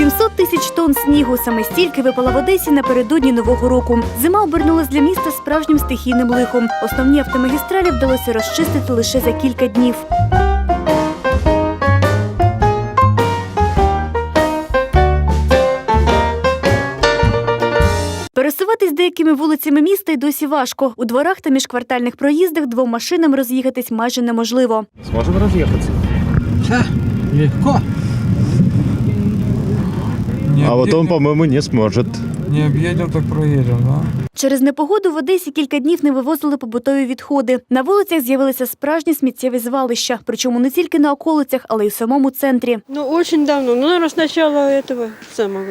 700 тисяч тонн снігу саме стільки випала в Одесі напередодні нового року. Зима обернулась для міста справжнім стихійним лихом. Основні автомагістралі вдалося розчистити лише за кілька днів. Пересуватись деякими вулицями міста й досі важко. У дворах та міжквартальних проїздах двом машинам роз'їхатись майже неможливо. Сможем разъехаться? Да, легко. Не А вот он, объедем- по-моему, не сможет. Не объедем, так проедем, да? Через непогоду в Одесі кілька днів не вивозили побутові відходи. На вулицях з'явилися справжні сміттєві звалища, причому не тільки на околицях, але й у самому центрі. Ну, очень давно. Ну, наверное, с начала этого самого.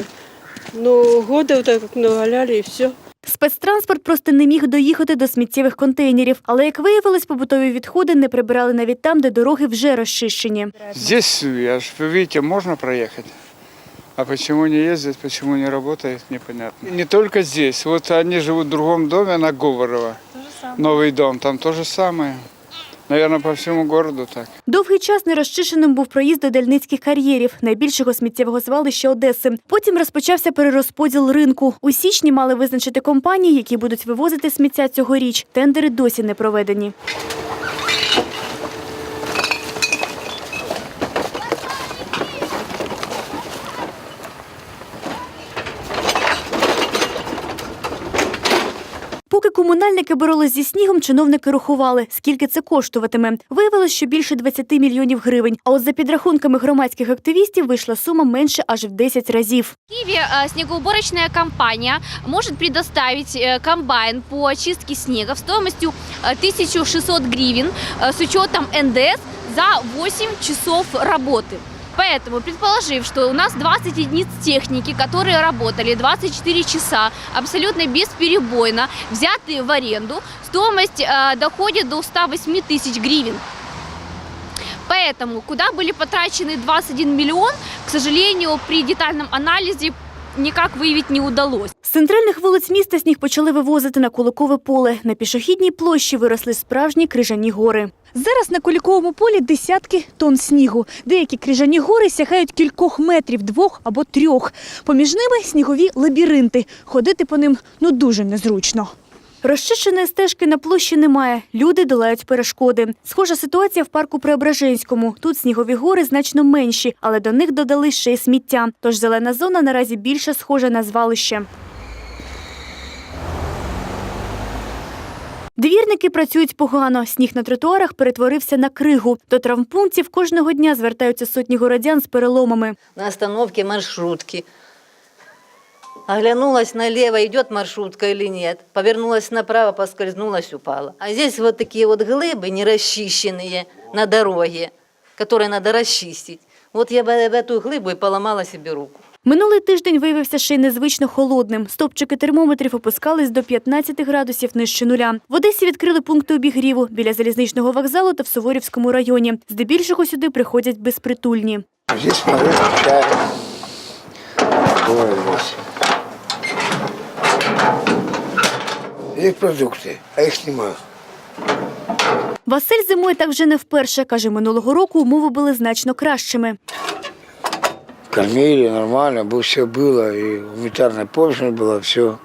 Ну, года вот так как наваляли и все. Спецтранспорт просто не міг доїхати до сміттєвих контейнерів. Але як виявилось, побутові відходи не прибирали навіть там, де дороги вже розчищені. Здесь, я ж, вы видите, можно проехать. А почему не ездят, почему не работает, непонятно. Не только здесь. Вот они живут в другом доме на Говорово. Новый дом, там то же самое. Наверное, по всему городу так. Довгий час нерозчищеним був проїзд до Дальницьких кар'єрів, найбільшого сміттєвого звалища Одеси. Потім розпочався перерозподіл ринку. У січні мали визначити компанії, які будуть вивозити сміття цьогоріч. Тендери досі не проведені. Поки комунальники боролись зі снігом, чиновники рахували, скільки це коштуватиме. Виявилось, що більше 20 мільйонів гривень. А от за підрахунками громадських активістів вийшла сума менше аж в 10 разів. В Киеве э, снегоуборочная компания может предоставить э, комбайн по очистке снега стоимостью э, 1600 гривен э, с учетом НДС за 8 часов работы. Поэтому, предположив, что у нас 20 единиц техники, которые работали 24 часа абсолютно бесперебойно, взятые в аренду, стоимость э, доходит до 108 тысяч гривен. Поэтому, куда были потрачены 21 миллион, к сожалению, при детальном анализе никак выявить не удалось. З центральних вулиць міста сніг почали вивозити на Куликове поле. На пішохідній площі виросли справжні крижані гори. Зараз на Куликовому полі десятки тонн снігу. Деякі крижані гори сягають кількох метрів, двох або трьох. Поміж ними снігові лабіринти. Ходити по ним ну дуже незручно. Розчищеної стежки на площі немає. Люди долають перешкоди. Схожа ситуація в парку Преображенському. Тут снігові гори значно менші, але до них додали ще й сміття. Тож зелена зона наразі більше схожа на звалище. Двірники працюють погано. Сніг на тротуарах перетворився на кригу. До травмпунктів кожного дня звертаються сотні городян з переломами. на остановке маршрутки Оглянулась налево, идет маршрутка или нет. Повернулась направо, поскользнулась, упала. А здесь вот такие вот глыбы нерасчищенные на дороге, которые надо расчистить. Вот я бы в эту глыбу и поломала себе руку. Минулий тиждень виявився ще й незвично холодним. Стопчики термометрів опускались до 15 градусів нижче нуля. В Одесі відкрили пункти обігріву біля залізничного вокзалу та в Суворівському районі. Здебільшого сюди приходять безпритульні. Здесь смотри, чай. Бывает здесь. Есть продукты, а их нема. Василь зимою так вже не вперше. Каже, минулого року умови були значно кращими. Кормили нормально, бы все было, и гуманитарная помощь была, все.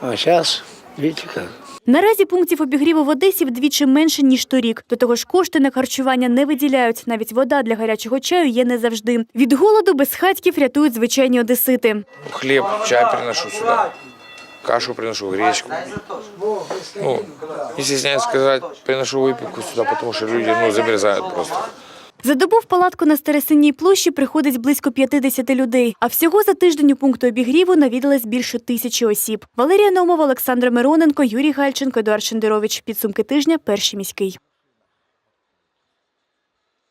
А сейчас, видите как. Наразі пунктів обігріву в Одесі вдвічі менше, ніж торік. До того ж, кошти на харчування не виділяють. Навіть вода для гарячого чаю є не завжди. Від голоду безхатьків рятують звичайні одесити. Хлеб, чай приношу сюда, кашу приношу, гречку. Ну, не стесняюсь сказать, приношу выпивку сюда, потому что люди ну, замерзают просто. За добу в палатку на Старосинній площі приходить близько 50 людей. А всього за тиждень у пункту обігріву навідалось більше тисячі осіб. Валерія Номова, Олександр Мироненко, Юрій Гальченко, Едуард Шендерович. Підсумки тижня. Перший міський.